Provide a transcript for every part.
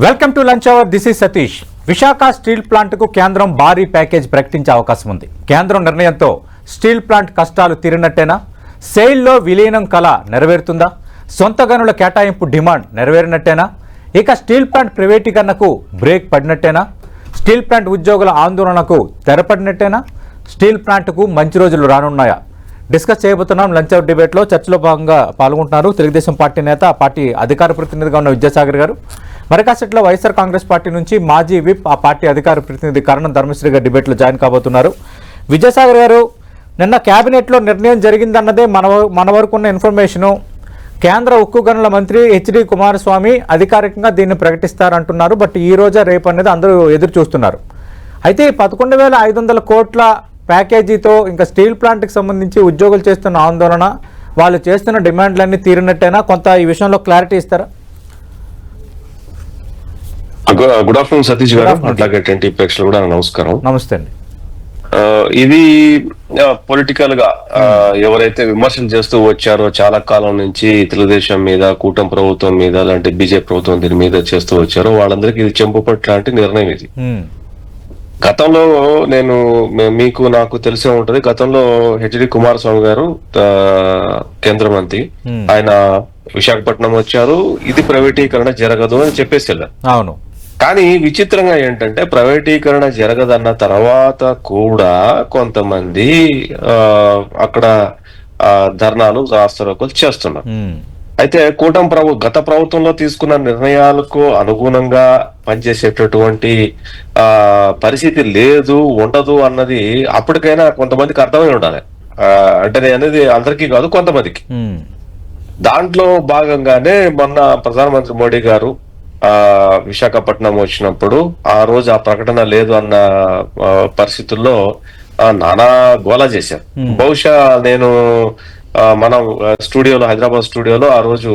Welcome to lunch hour this is Satish Visakha steel ప్లాంట్కు కేంద్రం భారీ package ప్రకటించే అవకాశం ఉంది. కేంద్రం నిర్ణయంతో స్టీల్ ప్లాంట్ కష్టాలు తీరినట్టేనా? సెయిల్లో విలీనం కళ నెరవేరుతుందా? సొంత గనుల కేటాయింపు డిమాండ్ నెరవేరినట్టేనా? ఇక స్టీల్ ప్లాంట్ ప్రైవేటీకరణకు బ్రేక్ పడినట్టేనా? స్టీల్ ప్లాంట్ ఉద్యోగుల ఆందోళనకు తెరపడినట్టేనా? స్టీల్ ప్లాంట్కు మంచి రోజులు రానున్నాయా? డిస్కస్ చేయబోతున్నాం లంచ్ అవర్ డిబేట్లో. చర్చలో భాగంగా పాల్గొంటున్నారు తెలుగుదేశం పార్టీ నేత పార్టీ అధికార ప్రతినిధిగా ఉన్న విద్యాసాగర్ గారు. మరకాసెట్లో వైఎస్ఆర్ కాంగ్రెస్ పార్టీ నుంచి మాజీ విప్ ఆ పార్టీ అధికార ప్రతినిధి కరణం ధర్మశ్రీ గారు డిబేట్లో జాయిన్ కాబోతున్నారు. విజయసాగర్ గారు నిన్న కేబినెట్లో నిర్ణయం జరిగిందన్నదే మన మన వరకు ఉన్న ఇన్ఫర్మేషను. కేంద్ర ఉక్కు గనుల మంత్రి హెచ్డి కుమారస్వామి అధికారికంగా దీన్ని ప్రకటిస్తారంటున్నారు. బట్ ఈ రోజా రేపు అనేది అందరూ ఎదురు చూస్తున్నారు. అయితే ఈ పదకొండు వేల ఐదు వందల కోట్ల ప్యాకేజీతో ఇంకా స్టీల్ ప్లాంట్కి సంబంధించి ఉద్యోగులు చేస్తున్న ఆందోళన వాళ్ళు చేస్తున్న డిమాండ్లన్నీ తీరినట్టయినా కొంత ఈ విషయంలో క్లారిటీ ఇస్తారా? గుడ్ ఆఫ్టర్నూన్ సతీష్ గారు. అట్లాగే ట్వంటీ ప్రేక్షకులు కూడా నమస్కారం. నమస్తే అండి. ఆ, ఇది పొలిటికల్గా ఆ, ఎవరైతే విమర్శలు చేస్తూ వచ్చారో చాలా కాలం నుంచి తెలుగుదేశం మీద కూటమి ప్రభుత్వం మీద లాంటి బీజేపీ ప్రభుత్వం దీని మీద చేస్తూ వచ్చారో వాళ్ళందరికీ ఇది చెంపుపట్టు లాంటి నిర్ణయం ఇది. ఉమ్, గతంలో నేను మీకు నాకు తెలిసే ఉంటది గతంలో హెచ్డి కుమారస్వామి గారు కేంద్ర మంత్రి. Hmm. ఆయన విశాఖపట్నం వచ్చారు. ఇది ప్రైవేటీకరణ జరగదు అని చెప్పేసి వెళ్ళారు. అవును. కానీ విచిత్రంగా ఏంటంటే ప్రైవేటీకరణ జరగదన్న తర్వాత కూడా కొంతమంది ఆ, అక్కడ ఆ, ధర్నాలు రాస్తారోకలు చేస్తున్నారు. అయితే కూటమి ప్రభు గత ప్రభుత్వంలో తీసుకున్న నిర్ణయాలకు అనుగుణంగా పనిచేసేటటువంటి ఆ పరిస్థితి లేదు ఉండదు అన్నది అప్పటికైనా కొంతమందికి అర్థమై ఉండాలి. అంటే నేను అనేది అందరికీ కాదు కొంతమందికి. దాంట్లో భాగంగానే మొన్న ప్రధానమంత్రి మోడీ గారు విశాఖపట్నం వచ్చినప్పుడు ఆ రోజు ఆ ప్రకటన లేదు అన్న ఆ, పరిస్థితుల్లో ఆ, నానా గోలా చేశారు. Hmm. బహుశా నేను ఆ, మనం ఆ, స్టూడియోలో హైదరాబాద్ స్టూడియోలో ఆ రోజు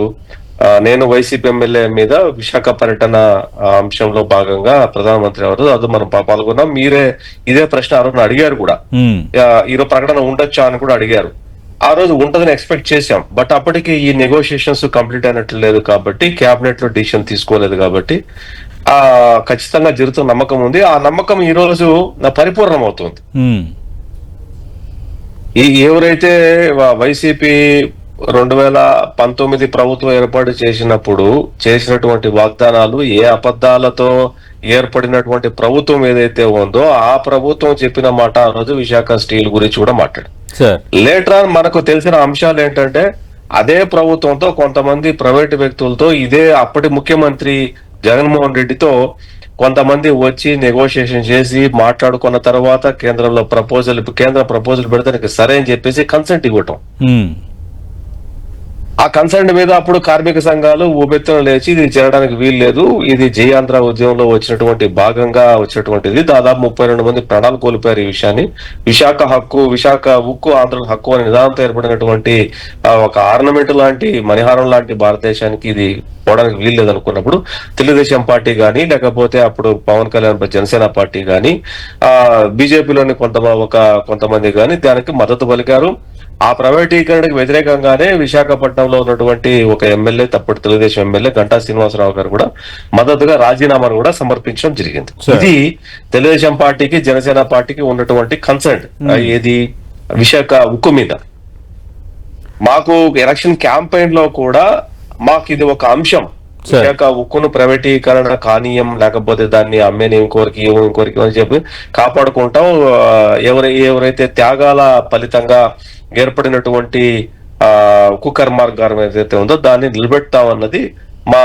ఆ, నేను వైసీపీ ఎమ్మెల్యే మీద విశాఖ పర్యటన ఆ, అంశంలో భాగంగా ప్రధానమంత్రి ఎవరు అది మనం పాల్గొన్నాం. మీరే ఇదే ప్రశ్న ఆ రోజున అడిగారు కూడా? ఆ, ఈరోజు ప్రకటన ఉండొచ్చా అని కూడా అడిగారు. ఆ రోజు ఉంటదని ఎక్స్పెక్ట్ చేశాం. బట్ అప్పటికి ఈ నెగోషియేషన్స్ కంప్లీట్ అయినట్లు లేదు కాబట్టి క్యాబినెట్లో డిసిషన్ తీసుకోలేదు కాబట్టి ఆ ఖచ్చితంగా జరుగుతున్న నమ్మకం ఉంది. ఆ నమ్మకం ఈ రోజు పరిపూర్ణం అవుతుంది. ఈ ఎవరైతే వైసీపీ రెండు వేల పంతొమ్మిది ప్రభుత్వం ఏర్పాటు చేసినప్పుడు చేసినటువంటి వాగ్దానాలు ఏ అబద్ధాలతో ఏర్పడినటువంటి ప్రభుత్వం ఏదైతే ఉందో ఆ ప్రభుత్వం చెప్పిన మాట ఆ రోజు విశాఖ స్టీల్ గురించి కూడా మాట్లాడు లేటర్ ఆన్ మనకు తెలిసిన అంశాలు ఏంటంటే అదే ప్రభుత్వంతో కొంతమంది ప్రైవేట్ వ్యక్తులతో ఇదే అప్పటి ముఖ్యమంత్రి జగన్మోహన్ రెడ్డితో కొంతమంది వచ్చి నెగోషియేషన్ చేసి మాట్లాడుకున్న తర్వాత కేంద్రంలో ప్రపోజల్ కేంద్ర ప్రపోజల్ పెడితే సరే అని చెప్పేసి కన్సెంట్ ఇవ్వటం. ఆ కన్సర్న్ మీద అప్పుడు కార్మిక సంఘాలు ఊపెత్తున లేచి ఇది చేయడానికి వీలు లేదు ఇది జయాంధ్ర ఉద్యమంలో వచ్చినటువంటి భాగంగా వచ్చినటువంటిది. దాదాపు ముప్పై రెండు మంది ప్రాణాలు కోల్పోయారు ఈ విషయాన్ని. విశాఖ హక్కు విశాఖ ఉక్కు ఆంధ్ర హక్కు అనే నిదానంతో ఏర్పడినటువంటి ఒక ఆర్నమెంట్ లాంటి మణిహారం లాంటి భారతదేశానికి ఇది పోవడానికి వీలు లేదు అనుకున్నప్పుడు తెలుగుదేశం పార్టీ కానీ లేకపోతే అప్పుడు పవన్ కళ్యాణ్ జనసేన పార్టీ కానీ ఆ బీజేపీలోని కొంత ఒక కొంతమంది కానీ దానికి మద్దతు పలికారు. ఆ ప్రైవేటీకరణకు వ్యతిరేకంగానే విశాఖపట్నంలో ఉన్నటువంటి ఒక ఎమ్మెల్యే తప్పటి తెలుగుదేశం ఎమ్మెల్యే గంటా శ్రీనివాసరావు గారు కూడా మద్దతుగా రాజీనామాను కూడా సమర్పించడం జరిగింది. ఇది తెలుగుదేశం పార్టీకి జనసేన పార్టీకి ఉన్నటువంటి కన్సర్న్ ఏది? విశాఖ ఉక్కు మీద. మాకు ఎలక్షన్ క్యాంపెయిన్లో కూడా మాకు ఇది ఒక అంశం. విశాఖ ఉక్కును ప్రైవేటీకరణ కానీయం లేకపోతే దాన్ని అమ్మేని ఇంకోరికి ఇవ్వం అని చెప్పి కాపాడుకుంటాం. ఎవరై ఎవరైతే త్యాగాల ఫలితంగా ఏర్పడినటువంటి ఆ ఉక్కు కర్మాగారం ఏదైతే ఉందో దాన్ని నిలబెడతాం అన్నది మా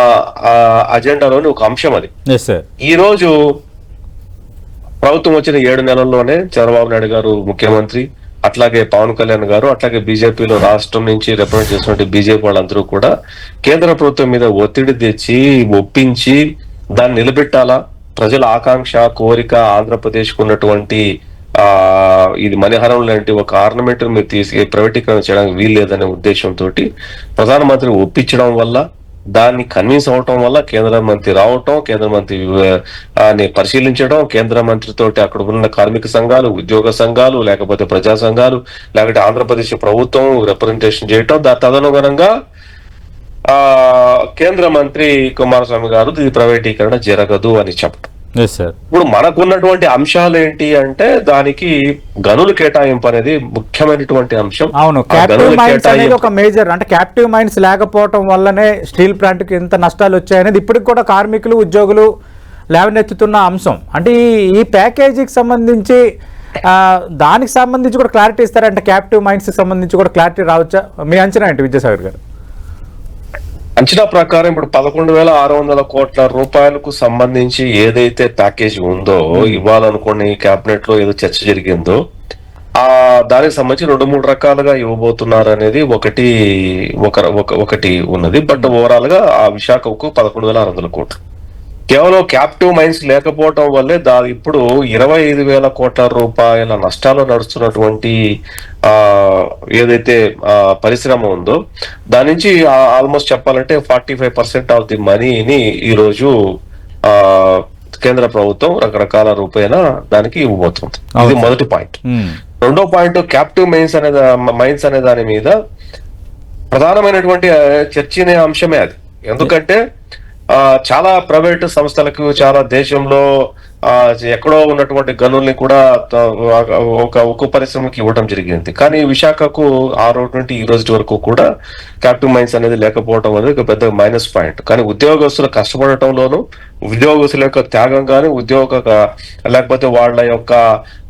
అజెండాలోని ఒక అంశం అది. ఈ రోజు ప్రభుత్వం వచ్చిన ఏడు నెలల్లోనే చంద్రబాబు నాయుడు గారు ముఖ్యమంత్రి అట్లాగే పవన్ కళ్యాణ్ గారు అట్లాగే బీజేపీలో రాష్ట్రం నుంచి రిప్రజెంట్ చేసినటువంటి బీజేపీ వాళ్ళందరూ కూడా కేంద్ర ప్రభుత్వం మీద ఒత్తిడి తెచ్చి ఒప్పించి దాన్ని నిలబెట్టాలా? ప్రజల ఆకాంక్ష కోరిక ఆంధ్రప్రదేశ్ ఉన్నటువంటి ఆ ఇది మణిహారం లాంటి ఒక ఆర్నమెంట్ మీరు తీసి ప్రైవేటీకరణ చేయడానికి వీల్లేదనే ఉద్దేశంతో ప్రధానమంత్రి ఒప్పించడం వల్ల దాన్ని కన్విన్స్ అవటం వల్ల కేంద్ర మంత్రి రావటం కేంద్ర మంత్రి ని పరిశీలించడం కేంద్ర మంత్రితోటి అక్కడ ఉన్న కార్మిక సంఘాలు ఉద్యోగ సంఘాలు లేకపోతే ప్రజా సంఘాలు లేకపోతే ఆంధ్రప్రదేశ్ ప్రభుత్వం రిప్రజెంటేషన్ చేయటం. దా తదనుగుణంగా ఆ కేంద్ర మంత్రి కుమారస్వామి గారు ఇది ప్రైవేటీకరణ జరగదు అని చెప్పడం ఇప్పుడు మనకున్నటువంటి అంశాలు ఏంటి అంటే దానికి గనులు కేటాయింపు అనేది ముఖ్యమైనటువంటి అంశం. అవును క్యాప్టివ్ మైన్స్ అనేది ఒక మేజర్ అంటే క్యాప్టివ్ మైన్స్ లేకపోవటం వల్లనే స్టీల్ ప్లాంట్కి ఇంత నష్టాలు వచ్చాయనేది ఇప్పటికి కూడా కార్మికులు ఉద్యోగులు లేవనెత్తుతున్న అంశం. అంటే ఈ- ప్యాకేజీకి సంబంధించి ఆ, దానికి సంబంధించి కూడా క్లారిటీ ఇస్తారంటే క్యాప్టివ్ మైన్స్కి సంబంధించి కూడా క్లారిటీ రావచ్చా? మీ అంచనా ఏంటి విద్యాసాగర్ గారు? అంచనా ప్రకారం ఇప్పుడు పదకొండు వేల ఆరు వందల కోట్ల రూపాయలకు సంబంధించి ఏదైతే ప్యాకేజ్ ఉందో ఇవ్వాలనుకుని కేబినెట్లో ఏదో చర్చ జరిగిందో ఆ దానికి సంబంధించి రెండు మూడు రకాలుగా ఇవ్వబోతున్నారు అనేది ఒకటి ఒక ఒక- ఒకటి ఉన్నది. బట్ ఓవరాల్గా ఆ విశాఖకు పదకొండు వేల ఆరు వందల కోట్లు. కేవలం క్యాప్టివ్ మైన్స్ లేకపోవటం వల్లే దా ఇప్పుడు ఇరవై ఐదు వేల కోట్ల రూపాయల నష్టాలు నడుస్తున్నటువంటి ఆ ఏదైతే ఆ, పరిశ్రమ ఉందో దాని నుంచి ఆల్మోస్ట్ చెప్పాలంటే forty five percent of the మనీని ఈ రోజు ఆ కేంద్ర ప్రభుత్వం రకరకాల రూపేణ దానికి ఇవ్వబోతుంది ఇది. మొదటి పాయింట్. రెండో పాయింట్ క్యాప్టివ్ మైన్స్ అనే మైన్స్ అనే దాని మీద ప్రధానమైనటువంటి చర్చనీయ అంశమే అది ఎందుకంటే చాలా ప్రైవేట్ సంస్థలకు చాలా దేశంలో ఎక్కడో ఉన్నటువంటి గనుల్ని కూడా ఒక ఉక్కు పరిశ్రమకి ఇవ్వడం జరిగింది. కానీ విశాఖకు ఆ రోజు నుండి ఈ రోజు వరకు కూడా క్యాపిటల్ మైన్స్ అనేది లేకపోవడం అనేది ఒక పెద్ద మైనస్ పాయింట్. కానీ ఉద్యోగస్తులు కష్టపడటంలోనూ ఉద్యోగస్తుల యొక్క త్యాగం కానీ ఉద్యోగ లేకపోతే వాళ్ళ యొక్క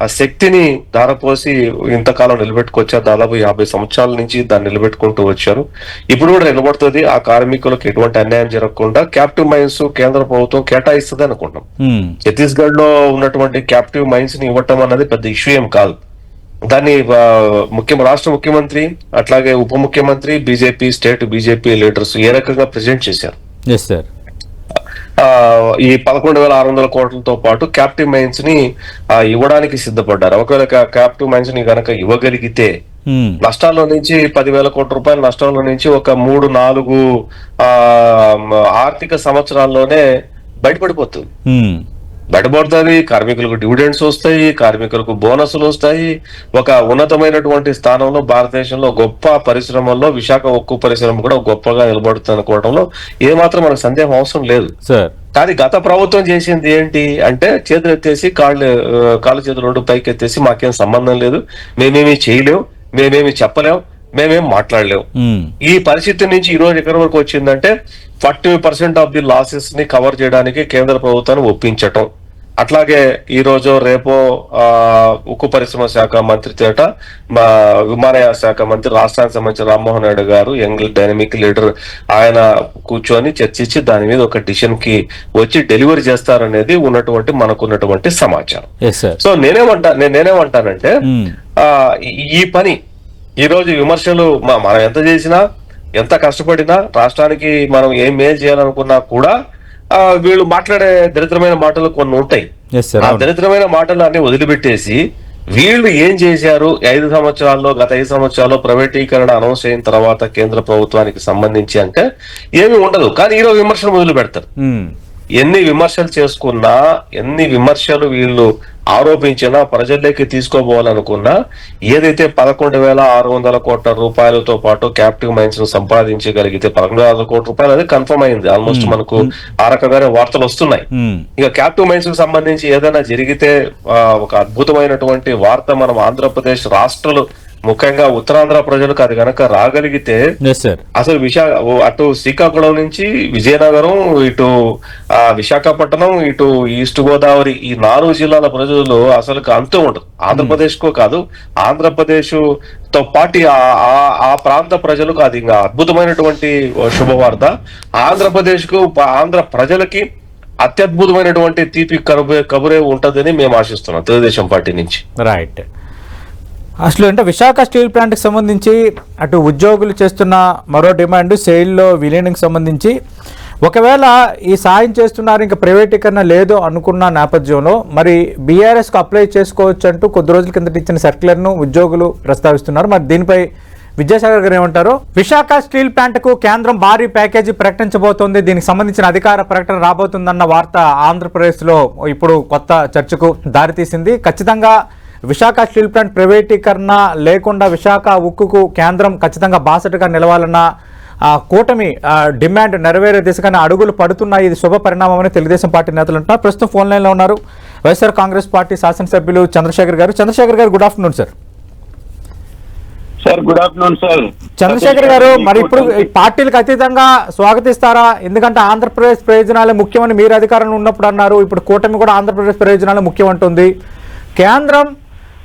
ఆ శక్తిని ధారపోసి ఇంతకాలం నిలబెట్టుకొచ్చారు. దాదాపు యాభై సంవత్సరాల నుంచి దాన్ని నిలబెట్టుకుంటూ వచ్చారు. ఇప్పుడు కూడా నిలబడుతుంది. ఆ కార్మికులకు ఎటువంటి అన్యాయం జరగకుండా క్యాప్టివ్ మైన్స్ కేంద్ర ప్రభుత్వం కేటాయిస్తుంది అనుకుంటాం. ఛత్తీస్గఢ్లో ఉన్నటువంటి క్యాప్టివ్ మైన్స్ని ఇవ్వటం అన్నది పెద్ద ఇష్యూ ఏం కాదు. దాన్ని ముఖ్య రాష్ట్ర ముఖ్యమంత్రి అట్లాగే ఉప ముఖ్యమంత్రి బీజేపీ స్టేట్ బీజేపీ లీడర్స్ ఏ రకంగా ప్రెజెంట్ చేశారు? ఈ పదకొండు వేల ఆరు వందల కోట్లతో పాటు క్యాప్టివ్ మైన్స్ని ఇవ్వడానికి సిద్ధపడ్డారు ఒకవేళ క్యాప్టివ్ మైన్స్ని గనక ఇవ్వగలిగితే. నష్టాల్లో నుంచి పదివేల కోట్ల రూపాయల నష్టాల్లో నుంచి ఒక మూడు నాలుగు ఆ ఆర్థిక సంవత్సరాల్లోనే బయటపడిపోతుంది. బయటపడుతుంది కార్మికులకు డివిడెండ్స్ వస్తాయి కార్మికులకు బోనస్లు వస్తాయి. ఒక ఉన్నతమైనటువంటి స్థానంలో భారతదేశంలో గొప్ప పరిశ్రమల్లో విశాఖ ఉక్కు పరిశ్రమ కూడా గొప్పగా నిలబడుతుంది అనుకోవడంలో ఏమాత్రం మనకు సందేహం అవసరం లేదు. సార్. కానీ గత ప్రభుత్వం చేసింది ఏంటి అంటే చేతులు ఎత్తేసి కాళ్ళు కాళ్ళు చేతులు రెండు పైకి ఎత్తేసి మాకేం సంబంధం లేదు. మేమేమి చేయలేం మేమేమి చెప్పలేం మేమేం మాట్లాడలేం. మ్మ్. ఈ పరిస్థితి నుంచి ఈ రోజు ఎక్కడి వరకు వచ్చిందంటే ఫార్టీ పర్సెంట్ ఆఫ్ ది లాసెస్ని కవర్ చేయడానికి కేంద్ర ప్రభుత్వాన్ని ఒప్పించటం. అట్లాగే ఈ రోజు రేపో ఆ ఉక్కు పరిశ్రమ శాఖ మంత్రి చేట మా విమానయాన శాఖ మంత్రి రాష్ట్రానికి సంబంధించిన రామ్మోహన్ నాయుడు గారు యంగ్ డైనమిక్ లీడర్ ఆయన కూర్చొని చర్చించి దాని మీద ఒక డిసిషన్కి వచ్చి డెలివరీ చేస్తారనేది ఉన్నటువంటి మనకున్నటువంటి సమాచారం ఎస్ సార్ సో నేనేమంటా నేను నేనేమంటానంటే మ్మ్. ఆ ఈ- పని ఈ రోజు విమర్శలు మనం ఎంత చేసినా ఎంత కష్టపడినా రాష్ట్రానికి మనం ఏం మేలు చేయాలనుకున్నా కూడా వీళ్ళు మాట్లాడే దరిద్రమైన మాటలు కొన్ని ఉంటాయి. ఆ దరిద్రమైన మాటలు అన్ని వదిలిపెట్టేసి వీళ్ళు ఏం చేశారు? ఐదు సంవత్సరాల్లో గత ఐదు సంవత్సరాల్లో ప్రైవేటీకరణ అనౌన్స్ అయిన తర్వాత కేంద్ర ప్రభుత్వానికి సంబంధించి అంటే ఏమీ ఉండదు. కానీ ఈరోజు విమర్శలు మొదలు పెడతారు మ్మ్. ఎన్ని విమర్శలు చేసుకున్నా ఎన్ని విమర్శలు వీళ్ళు ఆరోపించినా ప్రజల్లోకి తీసుకోబోవాలనుకున్నా ఏదైతే పదకొండు వేల ఆరు వందల కోట్ల రూపాయలతో పాటు క్యాప్టివ్ మైన్స్ను సంపాదించగలిగితే పదకొండు వందల కోట్ల రూపాయలు అనేది కన్ఫర్మ్ అయింది. ఆల్మోస్ట్ మనకు ఆ రకంగానే వార్తలు వస్తున్నాయి. మ్మ్. ఇక క్యాప్టివ్ మైన్స్కు సంబంధించి ఏదైనా జరిగితే ఒక అద్భుతమైనటువంటి వార్త మనం ఆంధ్రప్రదేశ్ రాష్ట్రాలు ముఖ్యంగా ఉత్తరాంధ్ర ప్రజలకు అది గనక రాగలిగితే అసలు విశాఖ అటు శ్రీకాకుళం నుంచి విజయనగరం ఇటు ఆ విశాఖపట్నం ఇటు ఈస్ట్ గోదావరి ఈ నాలుగు జిల్లాల ప్రజలు అసలు అంతూ ఉండదు ఆంధ్రప్రదేశ్కు కాదు ఆంధ్రప్రదేశ్తో పాటు ఆ- ప్రాంత ప్రజలకు అది ఇంకా అద్భుతమైనటువంటి శుభవార్త. ఆంధ్రప్రదేశ్కు ఆంధ్ర ప్రజలకి అత్యద్భుతమైనటువంటి తీపి కబురే కబురే ఉంటదని మేము ఆశిస్తున్నాం తెలుగుదేశం పార్టీ నుంచి. రైట్ అసలు అంటే విశాఖ స్టీల్ ప్లాంట్కి సంబంధించి అటు ఉద్యోగులు చేస్తున్న మరో డిమాండ్ సెయిల్లో విలీనంకి సంబంధించి. ఒకవేళ ఈ సాయం చేస్తున్నారు ఇంకా ప్రైవేటీకరణ లేదు అనుకున్న నేపథ్యంలో మరి బీఆర్ఎస్కు అప్లై చేసుకోవచ్చు అంటూ కొద్ది రోజుల కిందట ఇచ్చిన సర్క్యులర్ను ఉద్యోగులు ప్రస్తావిస్తున్నారు. మరి దీనిపై విద్యాసాగర్ గారు ఏమంటారు? విశాఖ స్టీల్ ప్లాంట్కు కేంద్రం భారీ ప్యాకేజీ ప్రకటించబోతోంది. దీనికి సంబంధించిన అధికార ప్రకటన రాబోతుందన్న వార్త ఆంధ్రప్రదేశ్లో ఇప్పుడు కొత్త చర్చకు దారితీసింది. ఖచ్చితంగా విశాఖ స్టీల్ ప్లాంట్ ప్రైవేటీకరణ లేకుండా విశాఖ ఉక్కుకు కేంద్రం ఖచ్చితంగా బాసటగా నిలవాలన్న ఆ కూటమి డిమాండ్ నెరవేరే దిశగానే అడుగులు పడుతున్నాయి. ఇది శుభ పరిణామమని తెలుగుదేశం పార్టీ నేతలు అంటున్నారు. ప్రస్తుతం ఫోన్ లైన్లో ఉన్నారు వైఎస్ఆర్ కాంగ్రెస్ పార్టీ శాసనసభ్యులు Chandrashekar garu. Chandrashekar garu good afternoon sir. Sir good afternoon sir. Chandrashekar garu మరి ఇప్పుడు పార్టీలకు అతీతంగా స్వాగతిస్తారా? ఎందుకంటే ఆంధ్రప్రదేశ్ ప్రయోజనాలే ముఖ్యమని మీరు అధికారంలో ఉన్నప్పుడు అన్నారు. ఇప్పుడు కూటమి కూడా ఆంధ్రప్రదేశ్ ప్రయోజనాలే ముఖ్యమంటుంది. కేంద్రం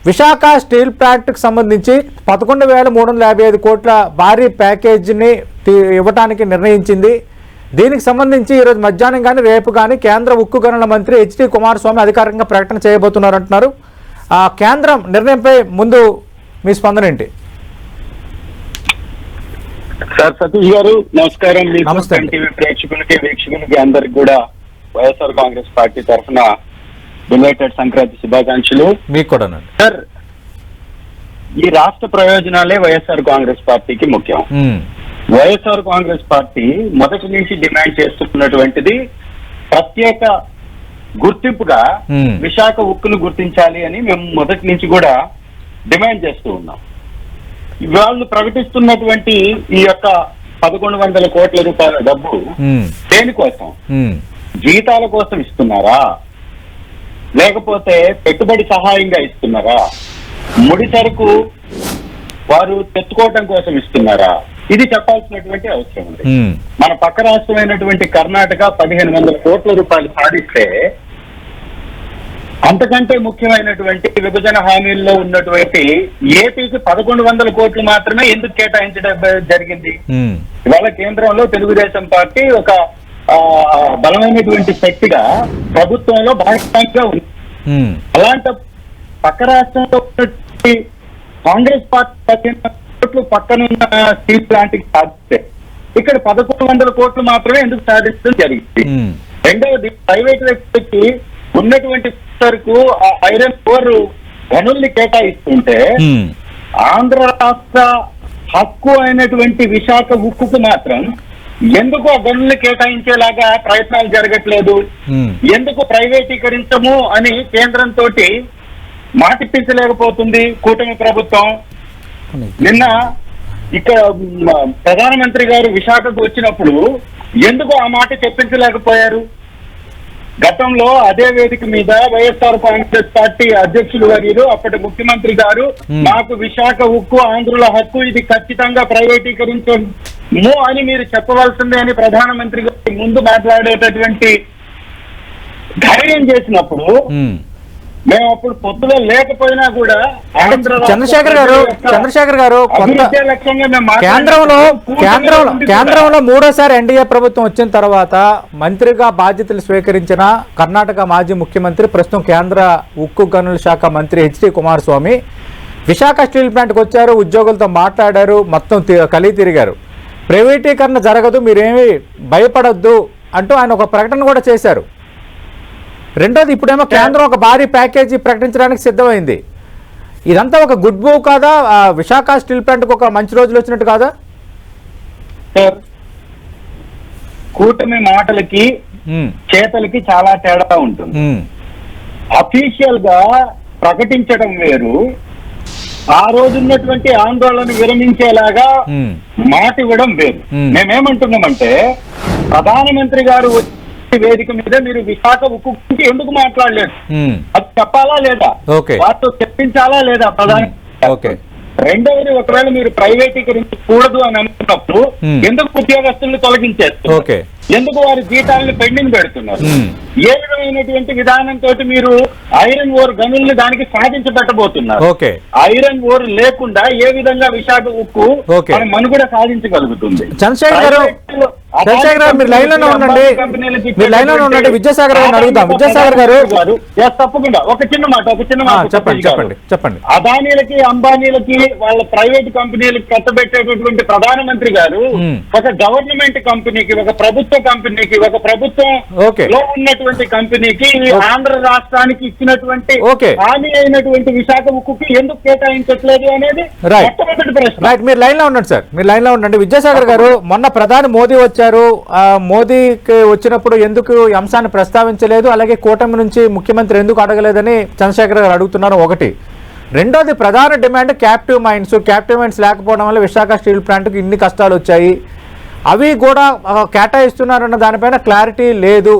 విశాఖ స్టీల్ ప్లాంట్కి సంబంధించి పదకొండు వేల మూడు వందల యాభై ఐదు కోట్ల భారీ ప్యాకేజీని ఇవ్వడానికి నిర్ణయించింది. దీనికి సంబంధించి ఈరోజు మధ్యాహ్నం కానీ రేపు కానీ కేంద్ర ఉక్కు గనుల మంత్రి హెచ్డి కుమారస్వామి అధికారికంగా ప్రకటన చేయబోతున్నారు అంటున్నారు ఆ కేంద్రం నిర్ణయంపై ముందు మీ స్పందన ఏంటి? సార్ సతీష్ గారు నమస్కారం. ప్రేక్షకులకి వీక్షకులకి అందరికి కూడా వైఎస్ఆర్ కాంగ్రెస్ పార్టీ తరఫున యునైటెడ్ సంక్రాంతి శుభాకాంక్షలు మీకు కూడానండి సార్ ఈ రాష్ట్ర ప్రయోజనాలే వైఎస్ఆర్ కాంగ్రెస్ పార్టీకి ముఖ్యం. వైఎస్ఆర్ కాంగ్రెస్ పార్టీ మొదటి నుంచి డిమాండ్ చేస్తున్నటువంటిది ప్రత్యేక గుర్తింపుగా. విశాఖ ఉక్కును గుర్తించాలి అని మేము మొదటి నుంచి కూడా డిమాండ్ చేస్తూ ఉన్నాం వాళ్ళు ప్రకటిస్తున్నటువంటి ఈ యొక్క పదకొండు వందల కోట్ల రూపాయల డబ్బు. దేనికోసం. జీతాల కోసం ఇస్తున్నారా లేకపోతే పెట్టుబడి సహాయంగా ఇస్తున్నారా ముడి సరుకు వారు తెచ్చుకోవటం కోసం ఇస్తున్నారా ఇది చెప్పాల్సినటువంటి అవసరం ఉంది. మన పక్క రాష్ట్రమైనటువంటి కర్ణాటక పదిహేను వందల కోట్ల రూపాయలు సాధిస్తే అంతకంటే ముఖ్యమైనటువంటి విభజన హామీల్లో ఉన్నటువంటి ఏపీకి పదకొండు వందల కోట్లు మాత్రమే ఎందుకు కేటాయించడం జరిగింది. ఇవాళ కేంద్రంలో తెలుగుదేశం పార్టీ ఒక బలమైనటువంటి శక్తిగా ప్రభుత్వంలో భాగస్వామిగా ఉంది. అలాంటి పక్క రాష్ట్రంలో ఉన్నటువంటి కాంగ్రెస్ పార్టీ కోట్లు పక్కనున్న స్టీల్ ప్లాంట్కి సాధిస్తే ఇక్కడ పదకొండు వందల కోట్లు మాత్రమే ఎందుకు సాధించడం జరిగింది. రెండవది ప్రైవేట్ వ్యక్తికి ఉన్నటువంటి సరుకు ఆ ఐరన్ ఓర్ గనుల్ని కేటాయిస్తుంటే. ఆంధ్ర రాష్ట్ర హక్కు అయినటువంటి విశాఖ ఉక్కుకు మాత్రం ఎందుకు ఆ గనుల్ని కేటాయించేలాగా ప్రయత్నాలు జరగట్లేదు. ఎందుకు ప్రైవేటీకరించము అని కేంద్రం తోటి మాటిప్పించలేకపోతుంది కూటమి ప్రభుత్వం నిన్న ఇక్కడ ప్రధానమంత్రి గారు విశాఖకు వచ్చినప్పుడు ఎందుకు ఆ మాట చెప్పించలేకపోయారు గతంలో అదే వేదిక మీద వైఎస్ఆర్ కాంగ్రెస్ పార్టీ అధ్యక్షులు వర్యులు అప్పటి ముఖ్యమంత్రి గారు. మాకు విశాఖ ఉక్కు ఆంధ్రుల హక్కు ఇది ఖచ్చితంగా ప్రైవేటీకరించము అని మీరు చెప్పవలసిందే అని ప్రధానమంత్రి గారు ముందు మాట్లాడేటటువంటి ధైర్యం చేసినప్పుడు. మేము అప్పుడు పొత్తులో లేకపోయినా కూడా చంద్రశేఖర్ గారు చంద్రశేఖర్ గారు. కేంద్రంలో కేంద్రంలో కేంద్రంలో మూడోసారి ఎన్డీఏ ప్రభుత్వం వచ్చిన తర్వాత మంత్రిగా బాధ్యతలు స్వీకరించిన కర్ణాటక మాజీ ముఖ్యమంత్రి ప్రస్తుతం కేంద్ర ఉక్కు గనుల శాఖ మంత్రి హెచ్డి కుమారస్వామి విశాఖ స్టీల్ ప్లాంట్కి వచ్చారు ఉద్యోగులతో మాట్లాడారు మొత్తం కలిగి తిరిగారు ప్రైవేటీకరణ జరగదు మీరేమీ భయపడొద్దు అంటూ ఆయన ఒక ప్రకటన కూడా చేశారు. రెండోది ఇప్పుడేమో కేంద్రం ఒక భారీ ప్యాకేజీ ప్రకటించడానికి సిద్ధమైంది. ఇదంతా ఒక గుడ్ మూవ్ కాదా? విశాఖ స్టీల్ ప్లాంట్కి ఒక మంచి రోజులు వచ్చినట్టు కాదా? కూటమి మాటలకి ఉమ్, చేతలకి చాలా తేడా ఉంటుంది. అఫీషియల్గా ప్రకటించడం వేరు ఆ రోజున్నటువంటి ఆందోళన విరమించేలాగా మాట ఇవ్వడం వేరు. మేమేమంటున్నామంటే ప్రధానమంత్రి గారు వచ్చే వేదిక మీద మీరు విశాఖ ఉక్కు గురించి ఎందుకు మాట్లాడలేదు? అది చెప్పాలా లేదా. వారితో చెప్పించాలా లేదా? ప్రధాన ఓకే. రెండవది ఒకవేళ మీరు ప్రైవేటీకరించకూడదు అని అనుకున్నప్పుడు. ఎందుకు ఉద్యోగస్తుల్ని తొలగించేస్తారు? ఓకే. ఎందుకు వారి జీతాలను పెండింగ్ పెడుతున్నారు. ఏ విధమైనటువంటి విధానంతో మీరు ఐరన్ ఓర్ గనుల్ని దానికి సాధించి పెట్టబోతున్నారు ఓకే. ఐరన్ ఓర్ లేకుండా ఏ విధంగా విశాఖ ఉక్కు మనుగడ సాధించగలుగుతుంది? చంద్రశేఖర్ గారు చంద్రశేఖర్ గారు మీరు లైన్లోనే ఉండండి మీరు లైన్లోనే ఉండండి విద్యాసాగర్ గారిని అడుగుదాం విద్యాసాగర్ గారు తప్పకుండా ఒక చిన్న మాట ఒక చిన్న మాట చెప్పండి. చెప్పండి చెప్పండి అదానీలకి అంబానీలకి వాళ్ళ ప్రైవేట్ కంపెనీలకు కట్టబెట్టేటటువంటి ప్రధానమంత్రి గారు Hmm. ఒక గవర్నమెంట్ కంపెనీకి ఒక ప్రభుత్వ కంపెనీకి ఒక ప్రభుత్వం. లో ఉన్నటువంటి కంపెనీకి. ఆంధ్ర రాష్ట్రానికి ఇచ్చినటువంటి. హామీ అయినటువంటి విశాఖ ఉక్కుకి ఎందుకు కేటాయించట్లేదు అనేది. మొట్టమొదటి ప్రశ్న రైట్ మీరు లైన్లో ఉండండి సార్ మీరు లైన్లో ఉండండి విద్యాసాగర్ గారు మొన్న ప్రధాని మోదీ వచ్చారు. మోదీకి వచ్చినప్పుడు ఎందుకు అంశాన్ని ప్రస్తావించలేదు? అలాగే కూటమి నుంచి ముఖ్యమంత్రి ఎందుకు అడగలేదని చంద్రశేఖర్ గారు అడుగుతున్నారు ఒకటి. రెండోది ప్రధాన demand captive mines. Captive mines లేకపోవడం వల్ల విశాఖ స్టీల్ ప్లాంట్కి ఇన్ని కష్టాలు వచ్చాయి. అవి కూడా కేటాయిస్తున్నారన్న దానిపైన క్లారిటీ లేదు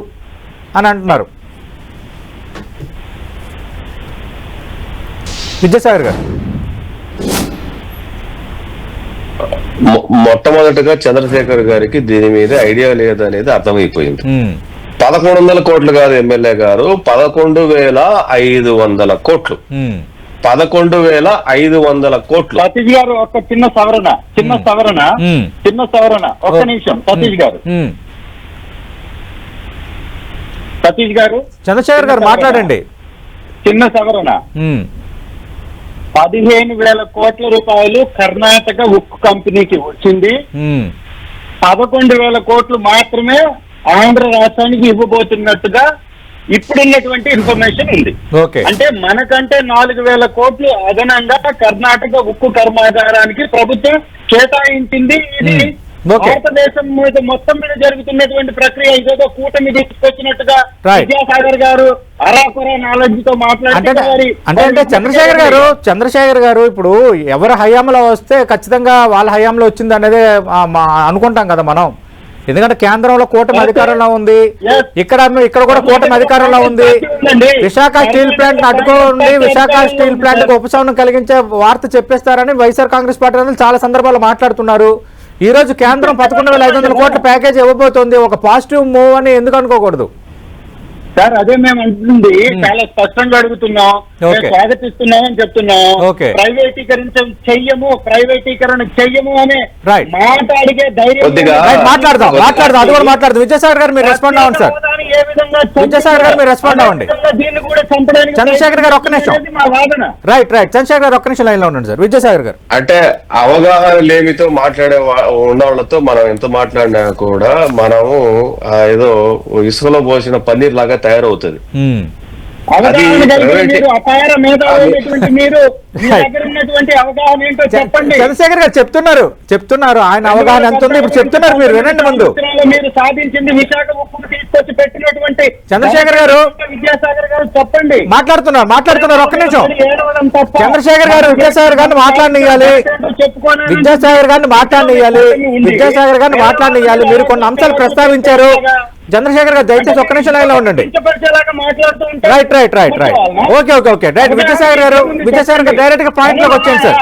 అని అంటున్నారు. విద్యాసాగర్ గారు. మొట్టమొదటిగా చంద్రశేఖర్ గారికి దీని మీద ఐడియా లేదనేది అర్థమైపోయింది. పదకొండు వందల కోట్లు కాదు ఎమ్మెల్యే గారు పదకొండు వేల ఐదు వందల కోట్లు. పదకొండు వేల ఐదు వందల కోట్లు. సతీష్ గారు ఒక చిన్న సవరణ చిన్న సవరణ. చిన్న సవరణ ఒక్క. నిమిషం సతీష్ గారు. సతీష్ గారు చంద్రశేఖర్ గారు మాట్లాడండి. చిన్న సవరణ. పదిహేను వేల కోట్ల రూపాయలు కర్ణాటక ఉక్కు కంపెనీకి వచ్చింది. పదకొండు వేల కోట్లు మాత్రమే ఆంధ్ర రాష్ట్రానికి ఇవ్వబోతున్నట్టుగా ఇప్పుడున్నటువంటి ఇన్ఫర్మేషన్ ఉంది. అంటే మనకంటే నాలుగు వేల కోట్లు అదనంగా కర్ణాటక ఉక్కు కర్మాగారానికి ప్రభుత్వం కేటాయించింది. ఇది. భారతదేశం మీద మొత్తం మీద జరుగుతున్నటువంటి ప్రక్రియ ఇదేదో కూటమి తీసుకొచ్చినట్టుగా. విద్యాసాగర్ గారు అరాకుర నాలెడ్జ్తో అంటే అంటే అంటే చంద్రశేఖర్ గారు చంద్రశేఖర్ గారు ఇప్పుడు ఎవరి హయాంలో వస్తే ఖచ్చితంగా వాళ్ళ హయాంలో వచ్చింది అనేది అనుకుంటాం కదా మనం. ఎందుకంటే కేంద్రంలో కూటమి అధికారంలో ఉంది. ఇక్కడ ఇక్కడ కూడా కూటమి అధికారంలో ఉంది. విశాఖ స్టీల్ ప్లాంట్ అడ్డుకోండి విశాఖ స్టీల్ ప్లాంట్కు ఉపశమనం కలిగించే వార్త చెప్పేస్తారని వైఎస్ఆర్ కాంగ్రెస్ పార్టీ చాలా సందర్భాల్లో మాట్లాడుతున్నారు. ఈ రోజు కేంద్రం పదకొండు వేల ఐదు వందల కోట్ల ప్యాకేజ్ ఇవ్వబోతోంది. ఒక పాజిటివ్ మూవ్ అని ఎందుకు అనుకోకూడదు? సార్ అదే మేము అంటుంది. చాలా స్పష్టంగా అడుగుతున్నాం. మేము Okay. స్వాగతిస్తున్నాం అని చెప్తున్నాం. ప్రైవేటీకరించ చెయ్యము ప్రైవేటీకరణ చెయ్యము అనే. మాట అడిగే ధైర్యం మాట్లాడదాం మాట్లాడదాం అది కూడా మాట్లాడదాం. విజయసాగర్ గారు మీరు రెస్పాండ్ అవ్వండి సార్. విద్యాసాగర్ గారు మీరు respond అవ్వండి. దీన్ని కూడా చంపడానికి చంద్రశేఖర్ గారు ఒక్క నిమిషం. అనేది మా వాదన. రైట్ రైట్ చంద్రశేఖర్ గారు ఒక్క నిమిషం లైన్లో ఉండండి సార్. విజయసాగర్ గారు. అంటే అవగాహన లేమితో మాట్లాడే వా- ఉన్నవాళ్ళతో మనం ఎంత మాట్లాడినా కూడా మనము ఏదో ఇసుకలో పోసిన పన్నీర్ లాగా తయారవుతుంది. ఉమ్. అవగాహన అది కలిగిన ప్రైవేటీ- మీరు అపార మేధావులైనటువంటి మీరు మీ దగ్గర ఉన్నటువంటి అవగాహన ఏంటో చెప్పండి. చంద్రశేఖర్ గారు చెప్తున్నారు చెప్తున్నారు ఆయన అవగాహన ఎంత ఉంది ఇప్పుడు చెప్తున్నారు మీరు వినండి ముందు. మీరు సాధించింది విశాఖ తీసుకొచ్చి పెట్టినటువంటి చంద్రశేఖర్ గారు. విద్యాసాగర్ గారు చెప్పండి. మాట్లాడుతున్నారు మాట్లాడుతున్నారు ఒక్క నిమిషం. చంద్రశేఖర్ గారు విద్యాసాగర్ గారిని మాట్లాడనియ్యాలి. చెప్పుకోనని విద్యాసాగర్ గారిని మాట్లాడనియ్యాలి. విద్యాసాగర్ గారిని మాట్లాడనియ్యాలి. మీరు కొన్ని అంశాలు ప్రస్తావించారు. చంద్రశేఖర్ గారు దయచేసి ఒక్క నిమిషం లైన్లో ఉండండి. Right right right right okay okay okay right Vidyasagar garu Vidyasagar garu డైరెక్ట్గా పాయింట్లోకి వచ్చాను సార్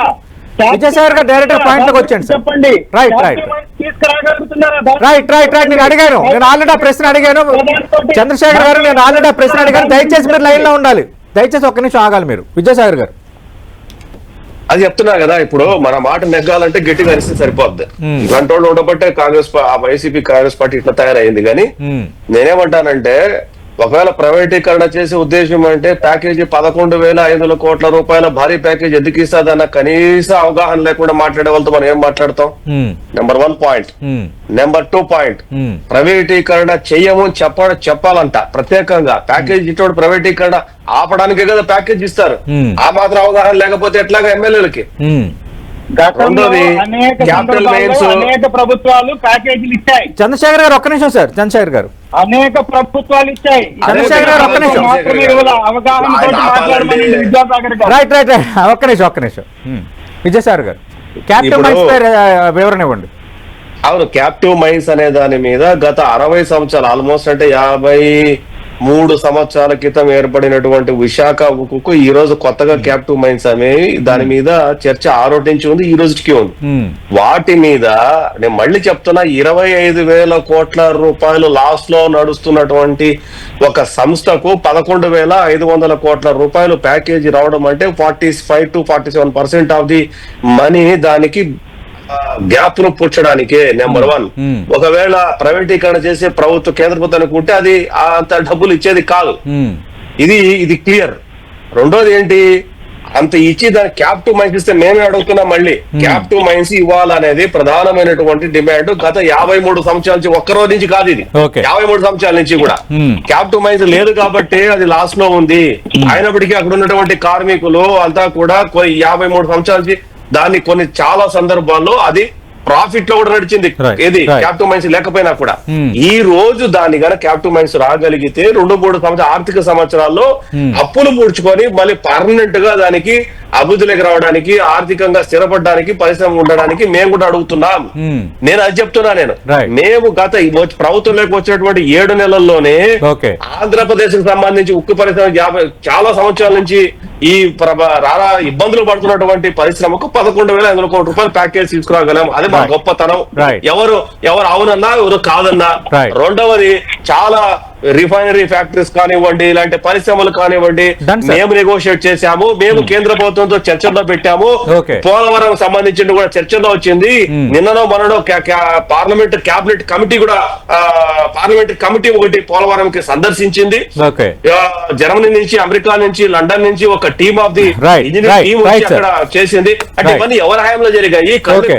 విద్యాసాగర్ గారు డైరెక్ట్గా పాయింట్లోకి వచ్చాను సార్ చెప్పండి. Right right right right right నేను అడిగాను. నేను ఆల్రెడీ ఆ ప్రశ్న అడిగాను. చంద్రశేఖర్ గారు నేను ఆల్రెడీ ఆ ప్రశ్న అడిగాను. దయచేసి మీరు లైన్లో ఉండాలి. దయచేసి ఒక్క నిమిషం ఆగాలి మీరు. విద్యాసాగర్ గారు. అది చెప్తున్నా కదా ఇప్పుడు మన మాట నెగ్గాలంటే గట్టిగా అరిస్తే సరిపోద్ది. ఇలాంటి వాళ్ళు ఉండబట్టే కాంగ్రెస్ వైసీపీ కాంగ్రెస్ పార్టీ ఇట్లా తయారైంది. కానీ నేనేమంటానంటే ఒకవేళ ప్రైవేటీకరణ చేసే ఉద్దేశం అంటే ప్యాకేజీ పదకొండు వేల ఐదు వందల కోట్ల రూపాయల భారీ ప్యాకేజ్ ఎందుకు ఇస్తుందన్న కనీస అవగాహన లేకుండా మాట్లాడే వాళ్ళతో మనం ఏం మాట్లాడతాం? Number one point number two point ప్రైవేటీకరణ చెయ్యము చెప్ప చెప్పాలంట. ప్రత్యేకంగా ప్యాకేజ్ ఇటువంటి ప్రైవేటీకరణ ఆపడానికే కదా ప్యాకేజ్ ఇస్తారు. ఆ మాత్రం అవగాహన లేకపోతే ఎట్లాగా ఎమ్మెల్యేలకి? అనేక ప్రభుత్వాలు ప్యాకేజీలు ఇచ్చాయి. చంద్రశేఖర్ గారు ఒక్క నిమిషం సార్ చంద్రశేఖర్ గారు. అనేక ప్రభుత్వాలు ఇచ్చాయి. చంద్రశేఖర్ గారు ఒక్క నిమిషం. అవగాహన రైట్ రైట్ రైట్. ఒక్క నిమిషం ఒక్క నిమిషం. విజయసాగర్ గారు క్యాప్టెన్ వివరణ ఇవ్వండి. అవును క్యాప్టివ్ మైన్స్ అనే దాని మీద గత అరవై సంవత్సరాలు ఆల్మోస్ట్ అంటే యాభై మూడు సంవత్సరాల క్రితం ఏర్పడినటువంటి విశాఖ ఉక్కుకు ఈ రోజు కొత్తగా క్యాప్టివ్ మైన్స్ అనేవి దాని మీద చర్చ ఆరోటించి ఉంది ఈ రోజుకి ఉంది. ఉమ్, వాటి మీద నేను మళ్ళీ చెప్తున్నా ఇరవై ఐదు వేల కోట్ల రూపాయలు లాస్లో నడుస్తున్నటువంటి ఒక సంస్థకు పదకొండు వేల ఐదు వందల కోట్ల రూపాయలు ప్యాకేజీ రావడం అంటే forty five to forty seven percent of the money దానికి గ్యాప్ను పుచ్చడానికే నెంబర్ వన్. Hmm. ఒకవేళ ప్రైవేటీకరణ చేసే ప్రభుత్వ కేంద్ర ప్రభుత్వం అనుకుంటే అది అంత డబ్బులు ఇచ్చేది కాదు. ఉమ్, ఇది ఇది క్లియర్. రెండోది ఏంటి? అంత ఇచ్చి దాని క్యాప్టివ్ మైన్స్ ఇస్తే మేమే అడుగుతున్నాం మళ్ళీ. క్యాప్టివ్ మైన్స్ ఇవ్వాలనేది ప్రధానమైనటువంటి డిమాండ్ గత యాభై మూడు సంవత్సరాల నుంచి ఒక్క రోజు నుంచి కాదు ఇది. యాభై మూడు సంవత్సరాల నుంచి కూడా. Hmm. క్యాప్టివ్ మైన్స్ లేదు కాబట్టి అది లాస్లో ఉంది అయినప్పటికీ అక్కడ ఉన్నటువంటి కార్మికులు అంతా కూడా యాభై మూడు సంవత్సరాల నుంచి దాన్ని కొన్ని చాలా సందర్భాల్లో అది ప్రాఫిట్లో కూడా నడిచింది ఏది. క్యాపిటల్ మైన్స్ లేకపోయినా కూడా Hmm. ఈ రోజు దాని గన క్యాపిటల్ మైన్స్ రాగలిగితే రెండు మూడు సంవత్సరాల ఆర్థిక సంవత్సరాల్లో అప్పులు పూడ్చుకొని మళ్ళీ పర్మనెంట్గా దానికి అభివృద్ధిలోకి రావడానికి ఆర్థికంగా స్థిరపడడానికి పరిశ్రమ ఉండడానికి మేము కూడా అడుగుతున్నాం Hmm. నేను అది చెప్తున్నా నేను. మేము గత ప్రభుత్వంలోకి వచ్చినటువంటి ఏడు నెలల్లోనే ఆంధ్రప్రదేశ్కు సంబంధించి ఉక్కు పరిశ్రమ చాలా సంవత్సరాల నుంచి ఈ రారా ఇబ్బందులు పడుతున్నటువంటి పరిశ్రమకు పదకొండు వేల ఐదు వందల కోట్ల రూపాయలు ప్యాకేజ్ తీసుకురాగలం అది మా. గొప్పతనం. ఎవరు ఎవరు అవునన్నా ఎవరు కాదన్నా. రెండవది చాలా రిఫైనరీ ఫ్యాక్టరీస్ కానివ్వండి ఇలాంటి పరిశ్రమలు కానివ్వండి. మేము నెగోషియేట్ చేశాము మేము కేంద్ర ప్రభుత్వంతో చర్చల్లో పెట్టాము. పోలవరం సంబంధించి కూడా చర్చల్లో వచ్చింది నిన్ననో మననో పార్లమెంట్ క్యాబినెట్ కమిటీ కూడా పార్లమెంట్ కమిటీ ఒకటి పోలవరంకి సందర్శించింది ఓకే ఆ, జర్మనీ నుంచి అమెరికా నుంచి లండన్ నుంచి ఒక team of the Right, engineer right, team వచ్చి right, sir. అక్కడ చేసింది అంటే. ఇవన్నీ ఎవరి హయాంలో జరిగాయి.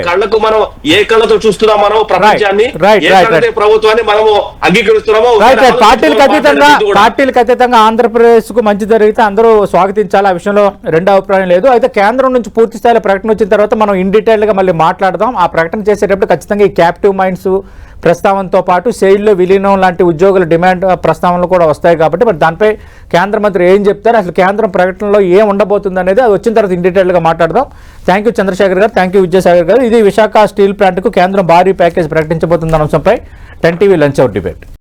కళ్ళకు మనం ఏ కళ్ళతో చూస్తున్నాం మనం ప్రపంచాన్ని ఏ కళ్ళతో. ప్రభుత్వాన్ని మనము అంగీకరిస్తున్నామో పార్టీలకు అతీతంగా. పార్టీలకు అతీతంగా ఆంధ్రప్రదేశ్కు మంచి జరిగితే అందరూ స్వాగతించాలి ఆ విషయంలో రెండో అభిప్రాయం లేదు. అయితే కేంద్రం నుంచి పూర్తి స్థాయిలో ప్రకటన వచ్చిన తర్వాత మనం ఇన్ డీటెయిల్గా మళ్ళీ మాట్లాడదాం. ఆ ప్రకటన చేసేటప్పుడు ఖచ్చితంగా ఈ క్యాప్టివ్ మైండ్స్ ప్రస్తావనతో పాటు సెయిల్లో విలీనం లాంటి ఉద్యోగుల డిమాండ్ ప్రస్తావనలు కూడా వస్తాయి కాబట్టి మరి దానిపై కేంద్ర మంత్రి ఏం చెప్తారు? అసలు కేంద్రం ప్రకటనలో ఏం ఉండబోతుంది అనేది అది వచ్చిన తర్వాత ఇన్ డీటెయిల్గా మాట్లాడదాం. థ్యాంక్ యూ చంద్రశేఖర్ గారు థ్యాంక్ యూ విద్యాసాగర్ గారు. ఇది విశాఖ స్టీల్ ప్లాంట్కు కేంద్రం భారీ ప్యాకేజ్ ప్రకటించబోతున్న అంశంపై ten TV lunch hour debate.